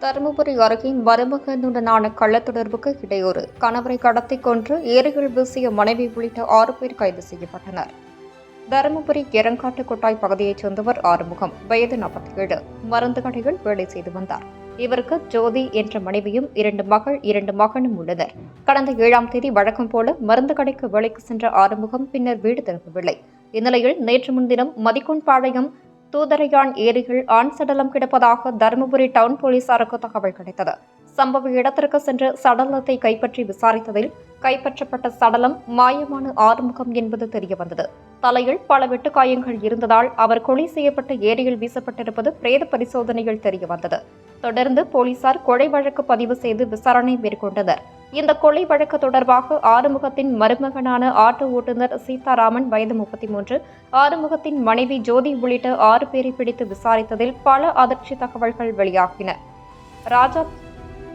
தருமபுரி அருகே மருமகனுடனான கள்ளத்தொடர்புக்கு இடையூறு. கணவரை கடத்தி கொன்று ஏரிகள் வீசிய மனைவி உள்ளிட்ட ஆறு பேர் கைது செய்யப்பட்டனர். தருமபுரி எரங்காட்டு கொட்டாய் பகுதியைச் சேர்ந்தவர் ஆறுமுகம். வயது நாற்பத்தி ஏழு மருந்து கடையில் வேலை செய்து வந்தார். இவருக்கு ஜோதி என்ற மனைவியும் இரண்டு மகள் இரண்டு மகனும் உள்ளனர். கடந்த ஏழாம் தேதி வழக்கம் போல மருந்து கடைக்கு வேலைக்கு சென்ற ஆறுமுகம் பின்னர் வீடு திரும்பவில்லை. இந்நிலையில் நேற்று முன்தினம் மதிக்குன்பாளையம் தூதரையான் ஏரியில் ஆண் சடலம் கிடப்பதாக தருமபுரி டவுன் போலீசாருக்கு தகவல் கிடைத்தது. சம்பவ இடத்திற்கு சென்று சடலத்தை கைப்பற்றி விசாரித்ததில் கைப்பற்றப்பட்ட சடலம் மாயமான ஆறுமுகம் என்பது தெரியவந்தது. தலையில் பல வெட்டுக்காயங்கள் இருந்ததால் அவர் கொலை செய்யப்பட்ட ஏரியில் வீசப்பட்டிருப்பது பிரேத பரிசோதனையில் தெரியவந்தது. தொடர்ந்து போலீசார் கொலை வழக்கு பதிவு செய்து விசாரணை மேற்கொண்டனர். இந்த கொலை வழக்கு தொடர்பாக ஆறுமுகத்தின் மருமகனான ஆட்டோ ஓட்டுநர் சீதாராமன் வயது முப்பத்தி மூன்று ஆறுமுகத்தின் மனைவி ஜோதி உள்ளிட்ட ஆறு பேரை பிடித்து விசாரித்ததில் பல அதிர்ச்சி தகவல்கள் வெளியாகின. ராஜா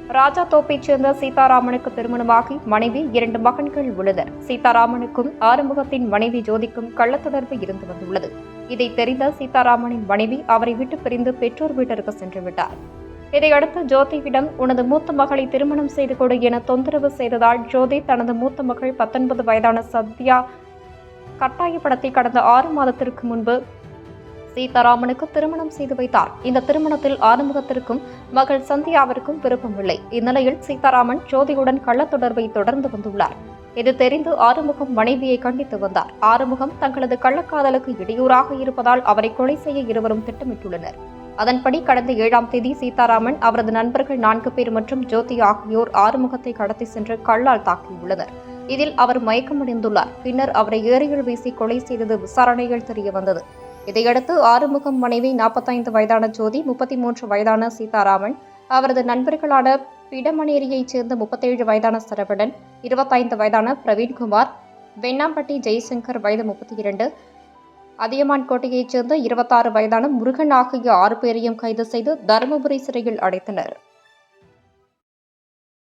ராஜா தோப்பைச் சேர்ந்த சீதாராமனுக்கு திருமணமாகி மனைவி இரண்டு மகன்கள் உள்ளனர். சீதாராமனுக்கும் ஆறுமுகத்தின் மனைவி ஜோதிக்கும் கள்ளத்தொடர்பு இருந்து வந்துள்ளது. இதை தெரிந்த சீதாராமனின் மனைவி அவரை விட்டு பிரிந்து பெற்றோர் வீட்டிற்கு சென்று விட்டார். இதையடுத்து ஜோதியிடம் உனது மூத்த மகளை திருமணம் செய்து கொடு என தொந்தரவு செய்ததால் ஜோதி தனது மூத்த மகள் பத்தொன்பது வயதான சத்யா கட்டாயப்படுத்தி கடந்த ஆறு மாதத்திற்கு முன்பு சீதாராமனுக்கு திருமணம் செய்து வைத்தார். இந்த திருமணத்தில் ஆறுமுகத்திற்கும் மகள் சந்தியாவிற்கும் விருப்பமில்லை இந்நிலையில் சீதாராமன் ஜோதியுடன் கள்ளத்தொடர்பை தொடர்ந்து வந்துள்ளார். இது தெரிந்து ஆறுமுகம் மனைவியை கண்டித்து வந்தார். ஆறுமுகம் தங்களது கள்ளக்காதலுக்கு இடையூறாக இருப்பதால் அவரை கொலை செய்ய இருவரும் திட்டமிட்டுள்ளனர். அதன்படி கடந்த ஏழாம் தேதி சீதாராமன் அவரது நண்பர்கள் நான்கு பேர் மற்றும் ஜோதி ஆகியோர் ஆறுமுகத்தை கடத்தி சென்று கல்லால் தாக்கியுள்ளனர். இதில் அவர் மயக்கமடைந்துள்ளார். பின்னர் அவரை ஏரியில் வீசி கொலை செய்தது விசாரணையில் தெரிய வந்தது. இதையடுத்து ஆறுமுகம் மனைவி நாற்பத்தைந்து வயதான ஜோதி முப்பத்தி மூன்று வயதான சீதாராமன் அவரது நண்பர்களான பிடமணேரியைச் சேர்ந்த முப்பத்தேழு வயதான சரவணன் இருபத்தைந்து வயதான பிரவீன்குமார் வெண்ணாம்பட்டி ஜெய்சங்கர் வயது முப்பத்தி இரண்டு அதியமான் கோட்டையைச் சேர்ந்த இருபத்தாறு வயதான முருகன் ஆகிய ஆறு பேரையும் கைது செய்து தருமபுரி சிறையில் அடைத்தனர்.